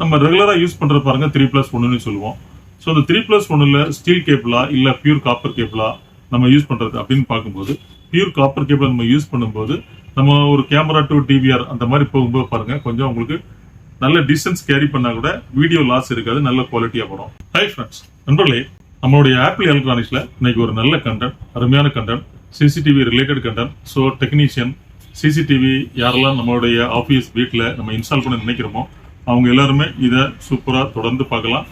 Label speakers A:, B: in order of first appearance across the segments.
A: நம்ம ரெகுலராக யூஸ் பண்ணுற பாருங்க த்ரீ ப்ளஸ் ஒன்றுன்னு சொல்லுவோம். ஸோ அந்த த்ரீ ப்ளஸ் ஒன்னுல ஸ்டீல் கேபிளா இல்லை பியூர் காப்பர் கேபிளா நம்ம யூஸ் பண்ணுறது அப்படின்னு பார்க்கும்போது பியூர் காப்பர் கேபிள் நம்ம யூஸ் பண்ணும்போது நம்ம ஒரு கேமரா டு டிவிஆர் அந்த மாதிரி போகும்போது பாருங்கள் கொஞ்சம் உங்களுக்கு நல்ல டிஸ்டன்ஸ் கேரி பண்ணால் கூட வீடியோ லாஸ் இருக்காது நல்ல குவாலிட்டியாக படம் ஹை ஃப்ரெண்ட்ஸ் நண்பர்களே நம்மளுடைய ஆப்பிள் எலக்ட்ரானிக்ஸில் இன்னைக்கு ஒரு நல்ல கண்டென்ட் அருமையான content CCTV related content so technician CCTV யாரெல்லாம் நம்மளுடைய ஆஃபீஸ் வீட்டில் நம்ம இன்ஸ்டால் பண்ண நினைக்கிறோமோ அவங்க எல்லாருமே இதை சூப்பராக தொடர்ந்து பார்க்கலாம்.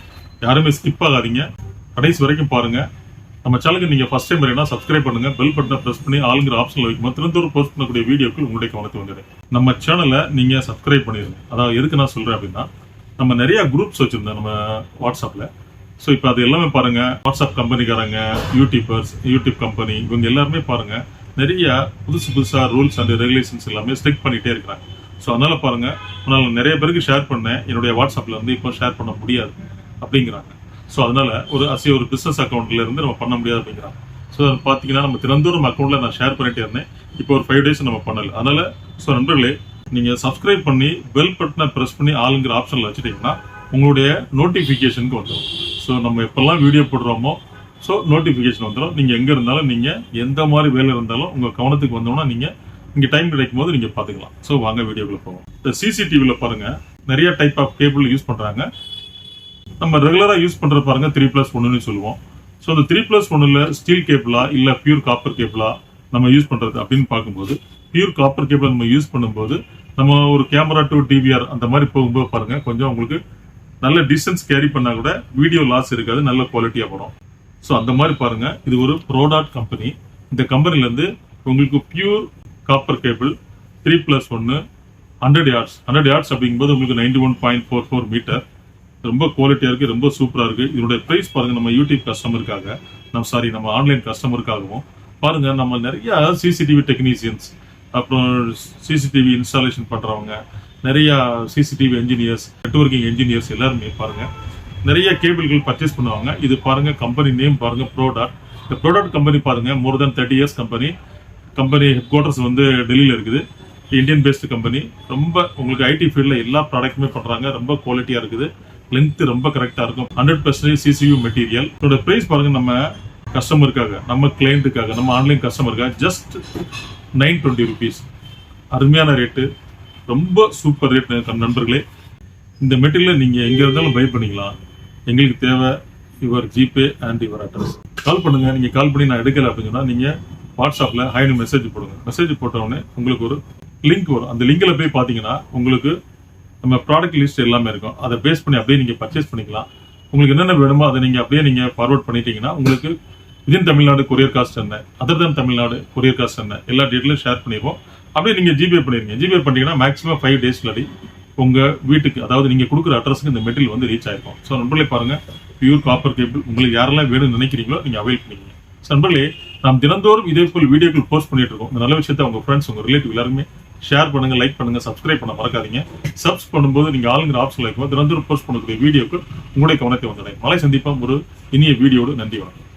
A: யாருமே ஸ்கிப் ஆகாதீங்க. கடைசி வரைக்கும் பாருங்க. நம்ம சேனலுக்கு நீங்கள் ஃபஸ்ட் டைம் வரீங்கன்னா சப்ஸ்கிரைப் பண்ணுங்க. பெல் பட்டனை ப்ரெஸ் பண்ணி ஆளுங்கிற ஆப்ஷன் வைக்கும் திருந்தூர் போஸ்ட் பண்ணக்கூடிய வீடியோக்கள் உங்களுடைய கவனத்து வந்துடும். நம்ம சேனலை நீங்க சப்ஸ்கிரைப் பண்ணிடுங்க அதாவது எதுக்கு நான் சொல்கிறேன் அப்படின்னா நம்ம நிறைய குரூப்ஸ் வச்சிருந்தோம் நம்ம வாட்ஸ்அப்ல ஸோ இப்போ அது எல்லாமே பாருங்க. வாட்ஸ்அப் கம்பெனிக்காரங்க யூடியூபர்ஸ் யூடியூப் கம்பெனி இவங்க எல்லாருமே பாருங்க. நிறைய புதுசு புதுசாக ரூல்ஸ் அண்ட் ரெகுலேஷன்ஸ் எல்லாமே ஸ்ட்ரிக் பண்ணிகிட்டே இருக்கிறாங்க. ஸோ அதனால் பாருங்கள் நான் நிறைய பேருக்கு ஷேர் பண்ணேன். என்னுடைய வாட்ஸ்அப்பில் வந்து இப்போ ஷேர் பண்ண முடியாது அப்படிங்கிறாங்க. ஸோ அதனால் ஒரு அசிய ஒரு பிஸ்னஸ் அக்கௌண்ட்லேருந்து நம்ம பண்ண முடியாது அப்படிங்கிறாங்க. ஸோ அதை பார்த்தீங்கன்னா நம்ம திறந்தோறும் அக்கௌண்ட்டில் நான் ஷேர் பண்ணிட்டே இருந்தேன். இப்போ ஒரு ஃபைவ் டேஸ் நம்ம பண்ணல. அதனால் ஸோ நண்பர்களே நீங்கள் சப்ஸ்கிரைப் பண்ணி பெல் பட்டனை ப்ரெஸ் பண்ணி ஆளுங்கிற ஆப்ஷனில் வச்சுட்டிங்கன்னா உங்களுடைய நோட்டிஃபிகேஷனுக்கு வந்துடும் ஸோ நம்ம எப்போல்லாம் வீடியோ போடுறோமோ ஸோ நோட்டிஃபிகேஷன் வந்துடும் நீங்கள் எங்கே இருந்தாலும் நீங்கள் எந்த மாதிரி வேலை இருந்தாலும் உங்கள் கவனத்துக்கு வந்தோம்னா நீங்கள் இங்கே டைம் கிடைக்கும் போது நீங்கள் பார்த்துக்கலாம். ஸோ வாங்க வீடியோக்குள்ள போவோம். இந்த சிசிடிவியில் பாருங்க நிறைய டைப் ஆஃப் கேபிள் யூஸ் பண்ணுறாங்க நம்ம ரெகுலராக யூஸ் பண்ணுற பாருங்க த்ரீ ப்ளஸ் ஒன்றுன்னு சொல்லுவோம். ஸோ அந்த த்ரீ ப்ளஸ் ஒன்றில் ஸ்டீல் கேபிளா இல்லை பியூர் காப்பர் கேபிளா நம்ம யூஸ் பண்ணுறது அப்படின்னு பார்க்கும்போது பியூர் காப்பர் கேபிள் நம்ம யூஸ் பண்ணும்போது நம்ம ஒரு கேமரா டு டிவிஆர் அந்த மாதிரி போகும்போது பாருங்க கொஞ்சம் உங்களுக்கு நல்ல டிஸ்டன்ஸ் கேரி பண்ணா கூட வீடியோ லாஸ் இருக்காது நல்ல குவாலிட்டியா படம் ஸோ அந்த மாதிரி பாருங்க. இது ஒரு ப்ரோடாட் கம்பெனி இந்த கம்பெனில இருந்து உங்களுக்கு pure copper cable three plus ஒன்று ஹண்ட்ரட் யார்ட்ஸ் ஹண்ட்ரட் யார்ட்ஸ் அப்படிங்கும்போது உங்களுக்கு ninety one point four four meter ரொம்ப குவாலிட்டியாக இருக்குது ரொம்ப சூப்பராக இருக்குது இதனுடைய ப்ரைஸ் பாருங்கள் நம்ம யூடியூப் கஸ்டமருக்காக நம்ம சாரி நம்ம ஆன்லைன் கஸ்டமருக்காகவும் பாருங்க நம்ம நிறையா சிசிடிவி டெக்னீசியன்ஸ் அப்புறம் சிசிடிவி இன்ஸ்டாலேஷன் பண்ணுறவங்க நிறையா சிசிடிவி என்ஜினியர்ஸ் நெட்ஒர்க்கிங் என்ஜினியர்ஸ் எல்லாருமே பாருங்கள் நிறைய கேபிள்கள் பர்ச்சேஸ் பண்ணுவாங்க. இது பாருங்க கம்பெனி நேம் பாருங்க ப்ரோடாட் இந்த ப்ரோடாட் கம்பெனி பாருங்க more than thirty years company company headquarters வந்து டெல்லியில் இருக்குது. இந்தியன் பேஸ்டு கம்பெனி ரொம்ப உங்களுக்கு ஐடி ஃபீல்டில் எல்லா ப்ராடக்ட்டுமே பண்ணுறாங்க ரொம்ப குவாலிட்டியாக இருக்குது. லென்த் ரொம்ப கரெக்டாக இருக்கும். ஹண்ட்ரட் பர்சன்டேஜ் சிசியூ மெட்டீரியல் இதோட ப்ரைஸ் பாருங்கள் நம்ம கஸ்டமருக்காக நம்ம கிளைண்ட்டுக்காக நம்ம ஆன்லைன் கஸ்டமருக்காக ஜஸ்ட் நைன் டுவெண்ட்டி ருபீஸ் அருமையான ரேட்டு ரொம்ப சூப்பர் ரேட் நண்பர்களே இந்த மெட்டீரியலை நீங்கள் எங்கே இருந்தாலும் பை பண்ணிக்கலாம். எங்களுக்கு தேவை your GPay and your address call பண்ணுங்கள் நீங்கள் கால் பண்ணி நான் எடுக்கலை அப்படின்னு சொன்னால் நீங்கள் வாட்ஸ்அப்பில் ஹைனு மெசேஜ் போடுங்க. மெசேஜ் போட்டவுடனே உங்களுக்கு ஒரு லிங்க் வரும். அந்த லிங்கில் போய் பார்த்தீங்கன்னா உங்களுக்கு நம்ம ப்ராடக்ட் லிஸ்ட் எல்லாமே இருக்கும். அதை பேஸ் பண்ணி அப்படியே நீங்கள் பர்ச்சேஸ் பண்ணிக்கலாம். உங்களுக்கு என்னென்ன வேணுமோ அதை நீங்கள் அப்படியே நீங்கள் ஃபார்வர்ட் பண்ணிட்டீங்கன்னா உங்களுக்கு விதின் தமிழ்நாடு கொரியர் காஸ்ட் என்ன other than Tamil Nadu courier cost என்ன எல்லா டீட்டெயிலும் ஷேர் பண்ணிடுவோம். அப்படியே நீங்கள் ஜிபே பண்ணிடுங்க. ஜிபே பண்ணிட்டீங்கன்னா மேக்ஸிமம் ஃபைவ் டேஸ்லடி உங்கள் வீட்டுக்கு அதாவது நீங்கள் கொடுக்குற அட்ரஸுக்கு இந்த மெட்டீரியல் வந்து ரீச் ஆயிருக்கும். ஸோ நண்பர்களே பாருங்க பியூர் காப்பர் கேபிள் உங்களுக்கு யாரெல்லாம் வேணும்னு நினைக்கிறீங்களோ நீங்கள் அவைல் பண்ணிக்கங்க. நண்பர்களே நாம் தினந்தோறும் இதே போல் வீடியோக்கள் போஸ்ட் பண்ணிட்டு இருக்கோம் இந்த நல்ல விஷயத்தை உங்க ஃப்ரெண்ட்ஸ் உங்க ரிலேட்டிவ் எல்லாருமே ஷேர் பண்ணுங்க லைக் பண்ணுங்க சப்ஸ்கிரைப் பண்ண மறக்காதீங்க. சப்ஸ் பண்ணும்போது நீங்க ஆளுங்கிற ஆப்ஷன் இருக்கும் தினந்தோறும் போஸ்ட் பண்ணக்கூடிய வீடியோக்கு உங்களுடைய கவனத்தை வந்துடுறேன் மலை சந்திப்போம். ஒரு இனிய வீடியோடு நன்றி வணக்கம்.